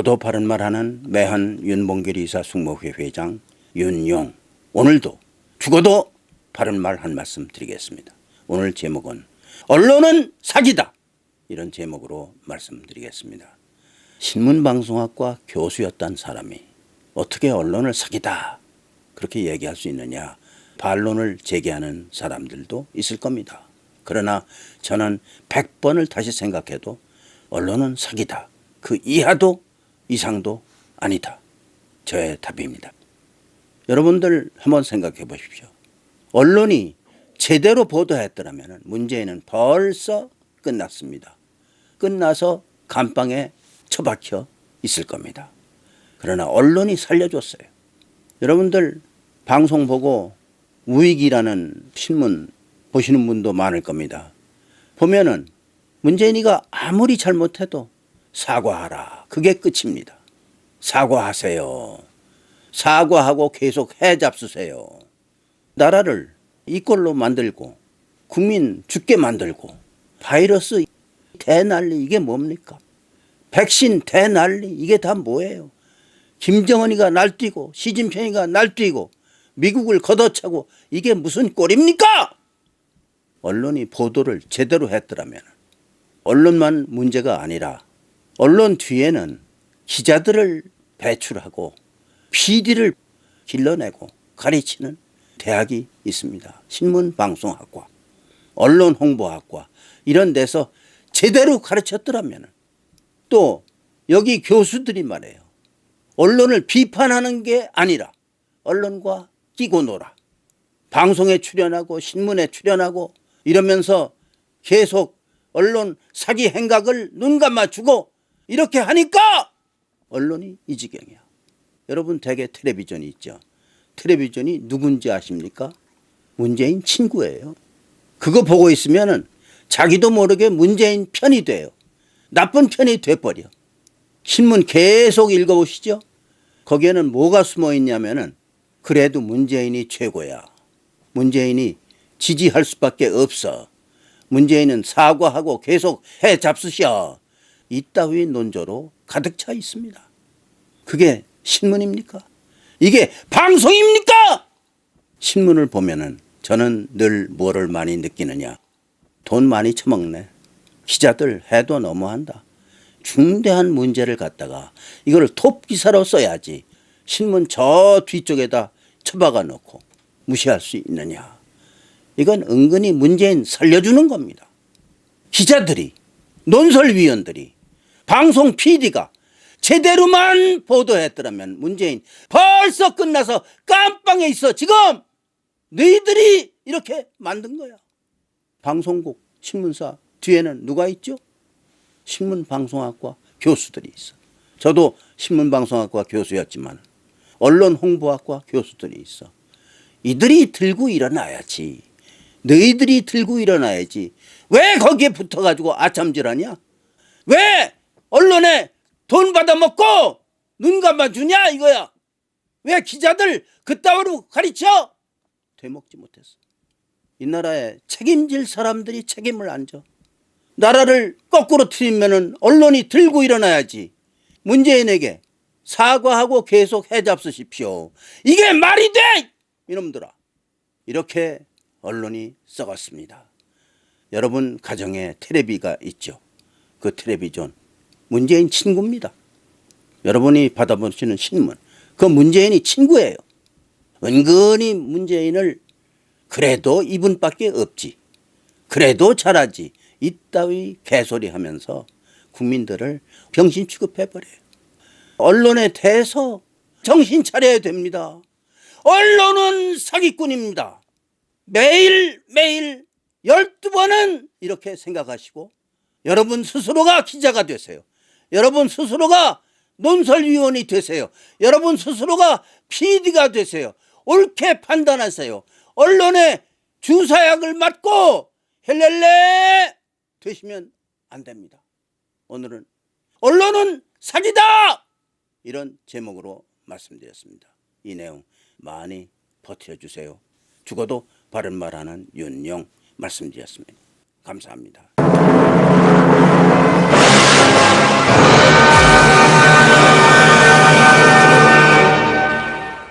죽어도 바른 말 하는 매한 윤봉길 이사 숙모회 회장 윤용 오늘도 죽어도 바른 말 한 말씀 드리겠습니다. 오늘 제목은 언론은 사기다 이런 제목으로 말씀드리겠습니다. 신문방송학과 교수였던 사람이 어떻게 언론을 사기다 그렇게 얘기할 수 있느냐 반론을 제기하는 사람들도 있을 겁니다. 그러나 저는 100번을 다시 생각해도 언론은 사기다. 그 이하도 이상도 아니다. 저의 답입니다. 여러분들 한번 생각해 보십시오. 언론이 제대로 보도했더라면 문제는 벌써 끝났습니다. 끝나서 감방에 처박혀 있을 겁니다. 그러나 언론이 살려줬어요. 여러분들 방송 보고 우익이라는 신문 보시는 분도 많을 겁니다. 보면은 문재인이가 아무리 잘못해도 사과하라. 그게 끝입니다. 사과하세요. 사과하고 계속 해 잡수세요. 나라를 이 꼴로 만들고 국민 죽게 만들고 바이러스 대난리 이게 뭡니까? 백신 대난리 이게 다 뭐예요? 김정은이가 날뛰고 시진핑이가 날뛰고 미국을 걷어차고 이게 무슨 꼴입니까? 언론이 보도를 제대로 했더라면 언론만 문제가 아니라 언론 뒤에는 기자들을 배출하고 PD를 길러내고 가르치는 대학이 있습니다. 신문방송학과, 언론홍보학과 이런 데서 제대로 가르쳤더라면 또 여기 교수들이 말해요. 언론을 비판하는 게 아니라 언론과 끼고 놀아. 방송에 출연하고 신문에 출연하고 이러면서 계속 언론 사기 행각을 눈 감아주고 이렇게 하니까 언론이 이 지경이야. 여러분 대개 텔레비전이 있죠. 텔레비전이 누군지 아십니까? 문재인 친구예요. 그거 보고 있으면은 자기도 모르게 문재인 편이 돼요. 나쁜 편이 돼버려. 신문 계속 읽어보시죠. 거기에는 뭐가 숨어 있냐면은 그래도 문재인이 최고야. 문재인이 지지할 수밖에 없어. 문재인은 사과하고 계속 해 잡수셔. 이따위 논조로 가득 차 있습니다. 그게 신문입니까? 이게 방송입니까? 신문을 보면은 저는 늘 뭐를 많이 느끼느냐. 돈 많이 처먹네. 기자들 해도 너무한다. 중대한 문제를 갖다가 이걸 톱 기사로 써야지. 신문 저 뒤쪽에다 처박아 놓고 무시할 수 있느냐. 이건 은근히 문재인 살려주는 겁니다. 기자들이, 논설위원들이, 방송 PD가 제대로만 보도했더라면 문재인 벌써 끝나서 깜빵에 있어. 지금 너희들이 이렇게 만든 거야. 방송국, 신문사 뒤에는 누가 있죠? 신문방송학과 교수들이 있어. 저도 신문방송학과 교수였지만 언론 홍보학과 교수들이 있어. 이들이 들고 일어나야지. 너희들이 들고 일어나야지. 왜 거기에 붙어가지고 아참질하냐? 왜 언론에 돈 받아먹고 눈 감아주냐 이거야. 왜 기자들 그따위로 가르쳐? 되먹지 못했어. 이 나라에 책임질 사람들이 책임을 안 져. 나라를 거꾸로 틀리면은 언론이 들고 일어나야지. 문재인에게 사과하고 계속 해잡수십시오. 이게 말이 돼! 이놈들아. 이렇게 언론이 썩었습니다. 여러분 가정에 테레비가 있죠. 그 텔레비전 문재인 친구입니다. 여러분이 받아보시는 신문 그 문재인이 친구예요. 은근히 문재인을 그래도 이분밖에 없지. 그래도 잘하지. 이따위 개소리 하면서 국민들을 병신 취급해버려요. 언론에 대해서 정신 차려야 됩니다. 언론은 사기꾼입니다. 매일매일 12번은 이렇게 생각하시고 여러분 스스로가 기자가 되세요. 여러분 스스로가 논설위원이 되세요. 여러분 스스로가 PD가 되세요. 옳게 판단하세요. 언론에 주사약을 맞고 헬렐레 되시면 안 됩니다. 오늘은 언론은 사기다! 이런 제목으로 말씀드렸습니다. 이 내용 많이 버텨주세요. 죽어도 바른 말하는 윤용 말씀드렸습니다. 감사합니다.